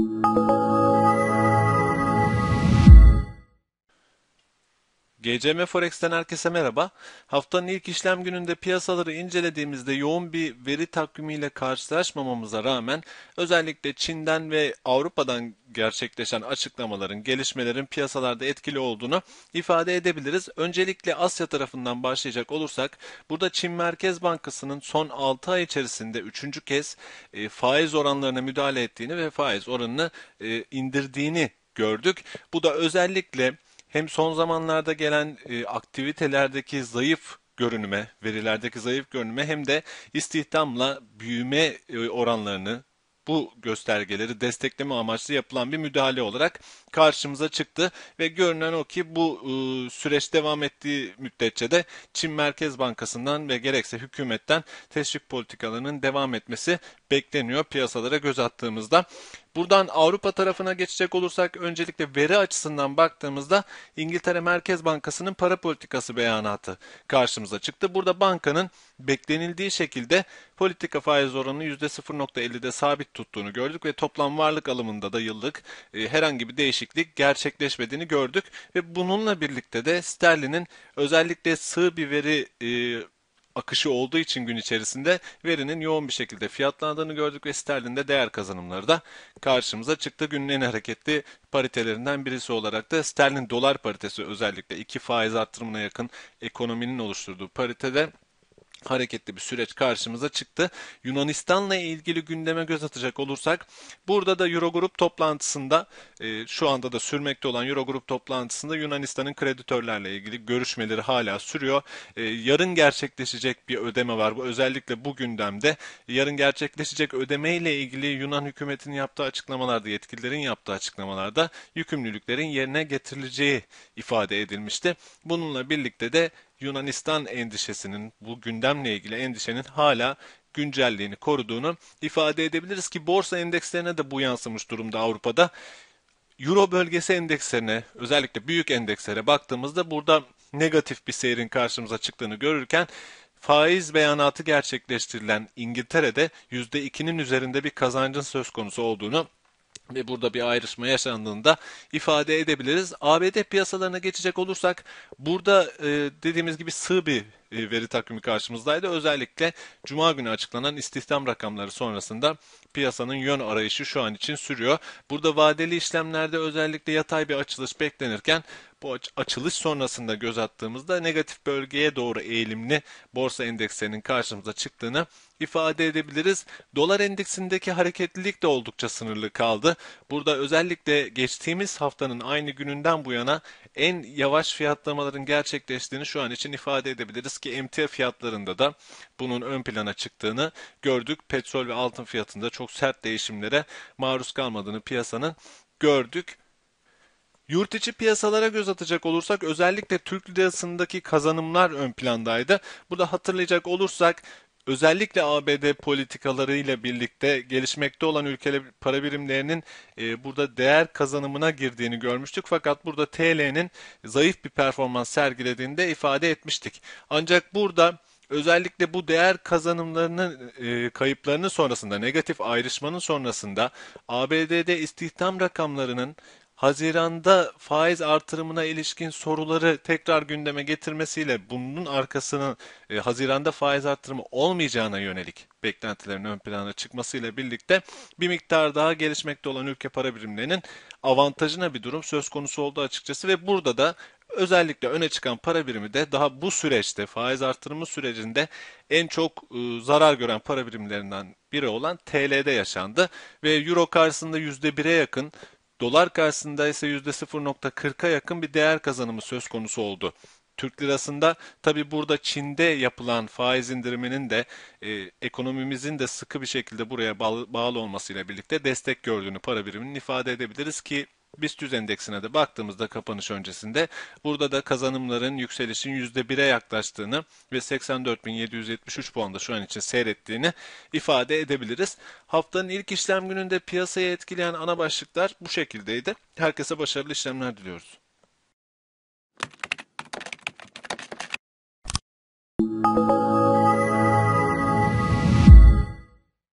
you GCM Forex'ten herkese merhaba. Haftanın ilk işlem gününde piyasaları incelediğimizde yoğun bir veri takvimiyle karşılaşmamamıza rağmen özellikle Çin'den ve Avrupa'dan gerçekleşen açıklamaların, gelişmelerin piyasalarda etkili olduğunu ifade edebiliriz. Öncelikle Asya tarafından başlayacak olursak burada Çin Merkez Bankası'nın son 6 ay içerisinde 3. kez e, faiz oranlarına müdahale ettiğini ve faiz oranını e, indirdiğini gördük. Bu da özellikle hem son zamanlarda gelen e, aktivitelerdeki zayıf görünüme, verilerdeki zayıf görünüme hem de istihdamla büyüme e, oranlarını bu göstergeleri destekleme amaçlı yapılan bir müdahale olarak karşımıza çıktı ve görünen o ki bu e, süreç devam ettiği müddetçe de Çin Merkez Bankası'ndan ve gerekse hükümetten teşvik politikalarının devam etmesi bekleniyor piyasalara göz attığımızda. Buradan Avrupa tarafına geçecek olursak öncelikle veri açısından baktığımızda İngiltere Merkez Bankası'nın para politikası beyanatı karşımıza çıktı. Burada bankanın beklenildiği şekilde politika faiz oranını %0.50'de sabit tuttuğunu gördük ve toplam varlık alımında da yıllık e, herhangi bir değişiklik gerçekleşmediğini gördük ve bununla birlikte de sterlinin özellikle sığ bir veri e, akışı olduğu için gün içerisinde verinin yoğun bir şekilde fiyatlandığını gördük ve sterlinde değer kazanımları da karşımıza çıktı. Günün en hareketli paritelerinden birisi olarak da sterlin dolar paritesi özellikle iki faiz arttırımına yakın ekonominin oluşturduğu paritede hareketli bir süreç karşımıza çıktı. Yunanistan'la ilgili gündeme göz atacak olursak burada da Eurogrup toplantısında e, şu anda da sürmekte olan Eurogrup toplantısında Yunanistan'ın kreditörlerle ilgili görüşmeleri hala sürüyor. E, yarın gerçekleşecek bir ödeme var. Bu özellikle bu gündemde. Yarın gerçekleşecek ödeme ile ilgili Yunan hükümetinin yaptığı açıklamalarda, yetkililerin yaptığı açıklamalarda yükümlülüklerin yerine getirileceği ifade edilmişti. Bununla birlikte de Yunanistan endişesinin, bu gündemle ilgili endişenin hala güncelliğini koruduğunu ifade edebiliriz ki borsa endekslerine de bu yansımış durumda Avrupa'da. Euro bölgesi endekslerine, özellikle büyük endekslere baktığımızda burada negatif bir seyrin karşımıza çıktığını görürken faiz beyanatı gerçekleştirilen İngiltere'de %2'inin üzerinde bir kazancın söz konusu olduğunu ve burada bir ayrışma yaşandığında ifade edebiliriz. ABD piyasalarına geçecek olursak burada e, dediğimiz gibi sığ bir veri takvimi karşımızdaydı. Özellikle Cuma günü açıklanan istihdam rakamları sonrasında piyasanın yön arayışı şu an için sürüyor. Burada vadeli işlemlerde özellikle yatay bir açılış beklenirken bu açılış sonrasında göz attığımızda negatif bölgeye doğru eğilimli borsa endekslerinin karşımıza çıktığını ifade edebiliriz. Dolar endeksindeki hareketlilik de oldukça sınırlı kaldı. Burada özellikle geçtiğimiz haftanın aynı gününden bu yana en yavaş fiyatlamaların gerçekleştiğini şu an için ifade edebiliriz ki emtia fiyatlarında da bunun ön plana çıktığını gördük. Petrol ve altın fiyatında çok sert değişimlere maruz kalmadığını piyasanın gördük. Yurt içi piyasalara göz atacak olursak özellikle Türk lirasındaki kazanımlar ön plandaydı. Burada hatırlayacak olursak özellikle ABD politikalarıyla birlikte gelişmekte olan ülkeler para birimlerinin e, burada değer kazanımına girdiğini görmüştük. Fakat burada TL'nin zayıf bir performans sergilediğini ifade etmiştik. Ancak burada özellikle bu değer kazanımlarının e, kayıplarının sonrasında negatif ayrışmanın sonrasında ABD'de istihdam rakamlarının Haziranda faiz artırımına ilişkin soruları tekrar gündeme getirmesiyle bunun arkasının e, Haziranda faiz artırımı olmayacağına yönelik beklentilerin ön plana çıkmasıyla birlikte bir miktar daha gelişmekte olan ülke para birimlerinin avantajına bir durum söz konusu oldu açıkçası ve burada da özellikle öne çıkan para birimi de daha bu süreçte faiz artırımı sürecinde en çok e, zarar gören para birimlerinden biri olan TL'de yaşandı ve Euro karşısında %1'e yakın Dolar karşısında ise %0.40'a yakın bir değer kazanımı söz konusu oldu. Türk lirasında tabi burada Çin'de yapılan faiz indiriminin de e, ekonomimizin de sıkı bir şekilde buraya bağlı, bağlı olmasıyla birlikte destek gördüğünü para biriminin ifade edebiliriz ki BIST 100 endeksine de baktığımızda kapanış öncesinde burada da kazanımların yükselişin %1'e yaklaştığını ve 84.773 puanda şu an için seyrettiğini ifade edebiliriz. Haftanın ilk işlem gününde piyasayı etkileyen ana başlıklar bu şekildeydi. Herkese başarılı işlemler diliyoruz. Müzik